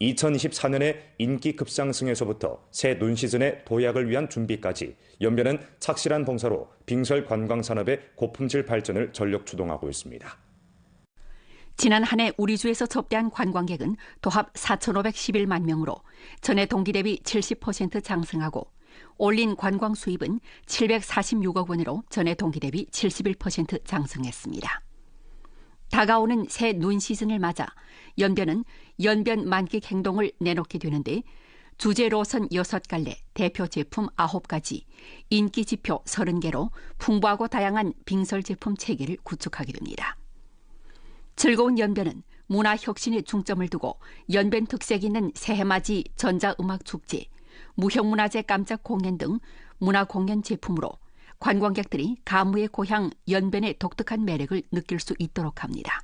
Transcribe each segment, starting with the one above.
2024년에 인기 급상승에서부터 새 눈 시즌의 도약을 위한 준비까지 연변은 착실한 봉사로 빙설 관광 산업의 고품질 발전을 전력 추동하고 있습니다. 지난 한 해 우리 주에서 접대한 관광객은 도합 4,511만 명으로 전해 동기 대비 70% 상승하고 올린 관광 수입은 746억 원으로 전해 동기 대비 71% 상승했습니다. 다가오는 새 눈 시즌을 맞아 연변은 연변 만끽 행동을 내놓게 되는데 주제 로선 6갈래, 대표 제품 9가지, 인기 지표 30개로 풍부하고 다양한 빙설 제품 체계를 구축하게 됩니다. 즐거운 연변은 문화 혁신에 중점을 두고 연변 특색 있는 새해맞이 전자음악 축제, 무형문화재 깜짝 공연 등 문화 공연 제품으로 관광객들이 가무의 고향 연변의 독특한 매력을 느낄 수 있도록 합니다.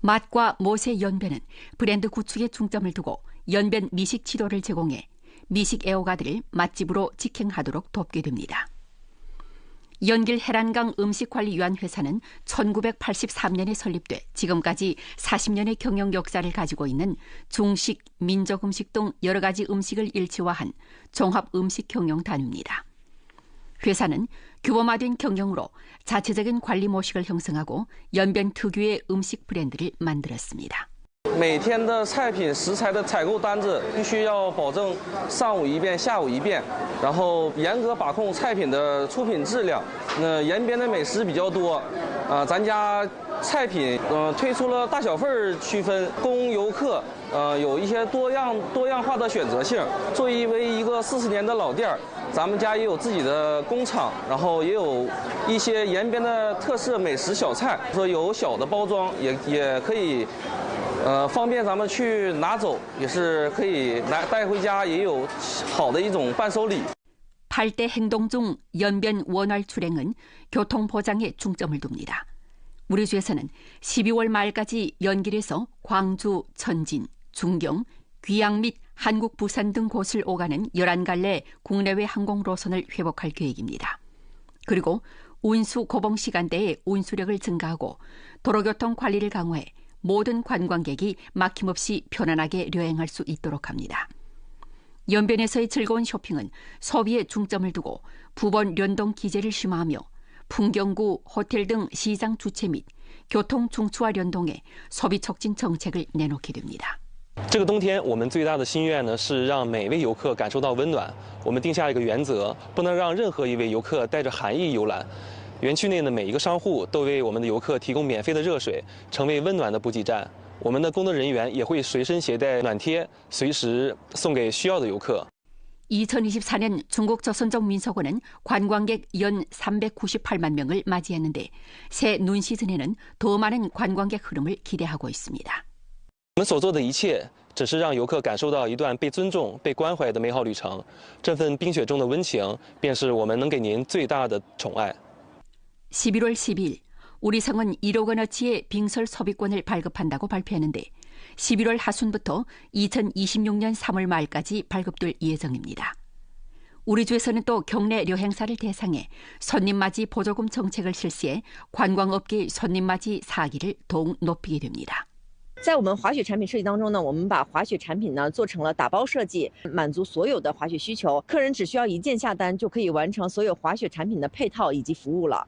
맛과 멋의 연변은 브랜드 구축에 중점을 두고 연변 미식 지도를 제공해 미식 애호가들을 맛집으로 직행하도록 돕게 됩니다. 연길 해란강 음식관리위원회사는 1983년에 설립돼 지금까지 40년의 경영 역사를 가지고 있는 중식, 민족 음식 등 여러 가지 음식을 일치화한 종합 음식 경영 단위입니다. 회사는 규모화된 경영으로 자체적인 관리 모식을 형성하고 연변 특유의 음식 브랜드를 만들었습니다. 每天的菜品食材的采购单子必须要保证上午一遍、下午一遍，然后严格把控菜品的出品质量。那延边的美食比较多，啊，咱家菜品呃推出了大小份儿区分，供游客呃有一些多样多样化的选择性。作为一个四十年的老店儿，咱们家也有自己的工厂，然后也有一些延边的特色美食小菜，说有小的包装，也也可以。呃，方便咱们去拿走，也是可以拿带回家，也有好的一种伴手礼。 8대 행동 중 연변 원활 출행은 교통 보장에 중점을 둡니다. 우리 주에서는 12월 말까지 연길에서 광주, 천진, 중경, 귀양 및 한국 부산 등 곳을 오가는 11갈래 국내외 항공 노선을 회복할 계획입니다. 그리고 운수 고봉 시간대에 운수력을 증가하고 도로교통 관리를 강화해 모든 관광객이 막힘없이 편안하게 여행할 수 있도록 합니다. 연변에서의 즐거운 쇼핑은 소비에 중점을 두고 부번 연동 기제를 심화하며 풍경구, 호텔 등 시장 주체 및 교통 중추와 연동해 소비 촉진 정책을 내놓게 됩니다. 这个冬天，我们最大的心愿呢是让每位游客感受到温暖。我们定下一个原则，不能让任何一位游客带着寒意游览。 园区内的每一个商户都为我们的游客提供免费的热水，成为温暖的补给站。我们的工作人员也会随身携带暖贴，随时送给需要的游客。 2024년 중국 조선족 민속원은 관광객 연 398만 명을 맞이했는데 새 눈 시즌에는 더 많은 관광객 흐름을 기대하고 있습니다. 我们所做的一切，只是让游客感受到一段被尊重、被关怀的美好旅程。这份冰雪中的温情，便是我们能给您最大的宠爱。 11월 10일 우리 성은 1억 원어치의 빙설 소비권을 발급한다고 발표했는데 11월 하순부터 2026년 3월 말까지 발급될 예정입니다. 우리 주에서는 또 경내 여행사를 대상해 손님맞이 보조금 정책을 실시해 관광업계 손님맞이 사기를 더욱 높이게 됩니다. 在我们滑雪产品设计当中呢，我们把滑雪产品呢做成了打包设计，满足所有的滑雪需求。客人只需要一键下单，就可以完成所有滑雪产品的配套以及服务了。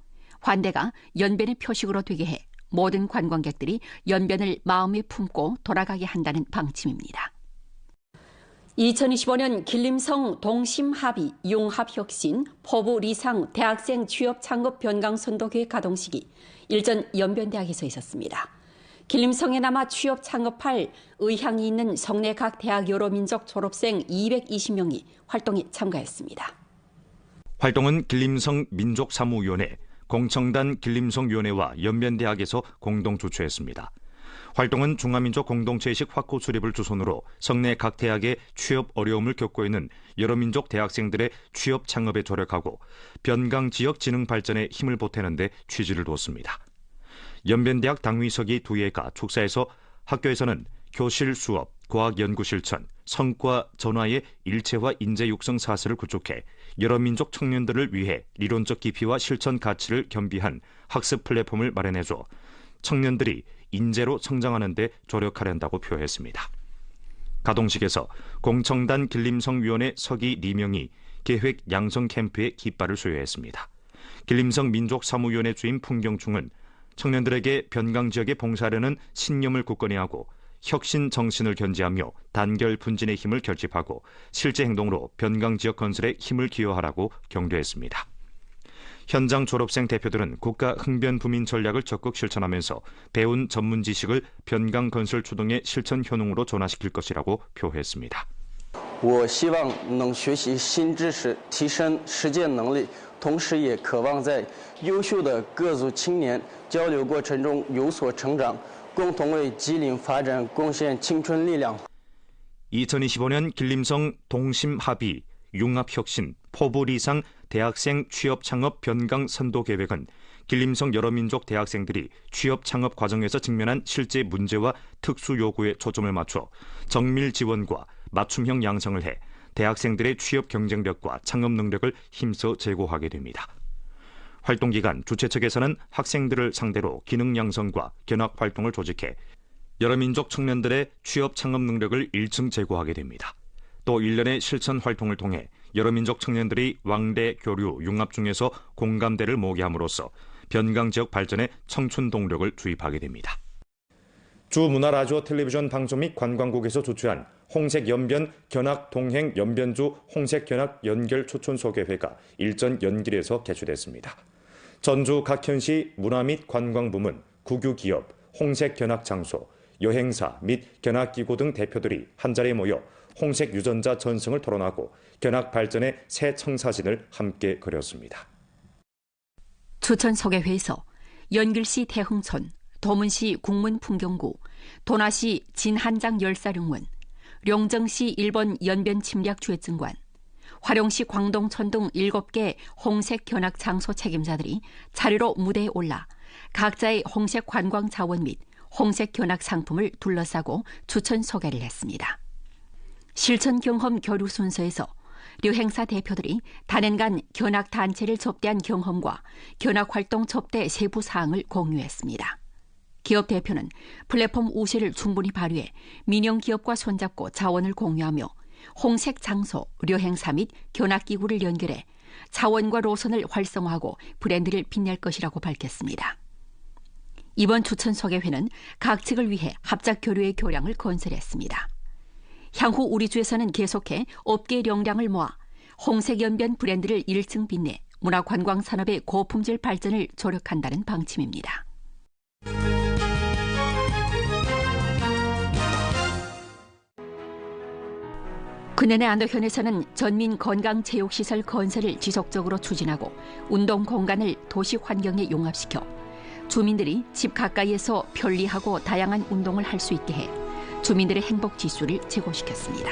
환대가 연변의 표식으로 되게 해 모든 관광객들이 연변을 마음에 품고 돌아가게 한다는 방침입니다. 2025년 길림성 동심합의 융합혁신 포부 리상 대학생 취업 창업 변강 선도교회 가동식이 일전 연변대학에서 있었습니다. 길림성에 남아 취업 창업할 의향이 있는 성내 각 대학 여러 민족 졸업생 220명이 활동에 참가했습니다. 활동은 길림성 민족사무위원회, 공청단 길림성 위원회와 연변대학에서 공동 주최했습니다. 활동은 중화민족 공동체의식 확고 수립을 주선으로 성내 각 대학의 취업 어려움을 겪고 있는 여러 민족 대학생들의 취업 창업에 조력하고 변강 지역 진흥 발전에 힘을 보태는 데 취지를 뒀습니다. 연변대학 당위석이 두 예가 축사에서 학교에서는 교실 수업, 과학 연구 실천, 성과 전화의 일체화 인재 육성 사슬을 구축해 여러 민족 청년들을 위해 리론적 깊이와 실천 가치를 겸비한 학습 플랫폼을 마련해줘 청년들이 인재로 성장하는 데 조력하려한다고 표했습니다. 가동식에서 공청단 길림성위원회 서기 리명이 계획 양성 캠프의 깃발을 수여했습니다. 길림성 민족사무위원회 주임 풍경충은 청년들에게 변강 지역에 봉사하려는 신념을 굳건히 하고 혁신 정신을 견지하며 단결 분진의 힘을 결집하고 실제 행동으로 변강 지역 건설에 힘을 기여하라고 격려했습니다. 현장 졸업생 대표들은 국가 흥변 부민 전략을 적극 실천하면서 배운 전문 지식을 변강 건설 추동의 실천 효능으로 전환시킬 것이라고 표했습니다. 我希望能学习新知识，提升实践能力，同时也渴望在优秀的各族青年交流过程中有所成长， 共同为吉林发展贡献青春力量。 2025년 길림성 합의 융합혁신 포부리상 대학생 취업 창업 변강 선도 계획은 길림성 여러민족 대학생들이 취업 창업 과정에서 직면한 실제 문제와 특수 요구에 초점을 맞춰 정밀 지원과 맞춤형 양성을 해 대학생들의 취업 경쟁력과 창업 능력을 힘써 제고하게 됩니다. 활동 기간 주최 측에서는 학생들을 상대로 기능 양성과 견학 활동을 조직해 여러 민족 청년들의 취업 창업 능력을 1층 제고하게 됩니다. 또 1년의 실천 활동을 통해 여러 민족 청년들이 왕래 교류 융합 중에서 공감대를 모게 함으로써 변강 지역 발전에 청춘 동력을 주입하게 됩니다. 주 문화라디오 텔레비전 방송 및 관광국에서 조치한 홍색 연변 견학 동행 연변주 홍색 견학 연결 초촌 소개회가 일전 연길에서 개최됐습니다. 전주 각현시 문화 및 관광부문 국유기업 홍색 견학 장소 여행사 및 견학기구 등 대표들이 한자리에 모여 홍색 유전자 전승을 토론하고 견학 발전의 새 청사진을 함께 그렸습니다. 추천 소개회에서 연길시 태흥촌, 도문시 국문풍경구, 도나시 진한장 열사령문, 룡정시 일본 연변 침략 주회증관, 화룡시 광동천 등 7개 홍색 견학 장소 책임자들이 자리로 무대에 올라 각자의 홍색 관광 자원 및 홍색 견학 상품을 둘러싸고 추천 소개를 했습니다. 실천 경험 교류 순서에서 류행사 대표들이 단연간 견학 단체를 접대한 경험과 견학 활동 접대 세부 사항을 공유했습니다. 기업 대표는 플랫폼 우세를 충분히 발휘해 민영 기업과 손잡고 자원을 공유하며 홍색 장소, 류행사 및 견학 기구를 연결해 자원과 로선을 활성화하고 브랜드를 빛낼 것이라고 밝혔습니다. 이번 추천 소개회는 각 측을 위해 합작 교류의 교량을 건설했습니다. 향후 우리 주에서는 계속해 업계 역량을 모아 홍색 연변 브랜드를 1층 빛내 문화관광 산업의 고품질 발전을 조력한다는 방침입니다. 그년의 안도현에서는 전민 건강체육시설 건설을 지속적으로 추진하고 운동 공간을 도시 환경에 용합시켜 주민들이 집 가까이에서 편리하고 다양한 운동을 할 수 있게 해 주민들의 행복 지수를 제고시켰습니다.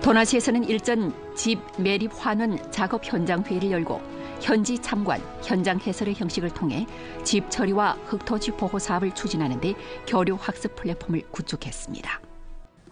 도나시에서는 일전 집 매립 환원 작업 현장 회의를 열고 현지 참관, 현장 해설의 형식을 통해 집 처리와 흙토지 보호 사업을 추진하는 데 교류 학습 플랫폼을 구축했습니다.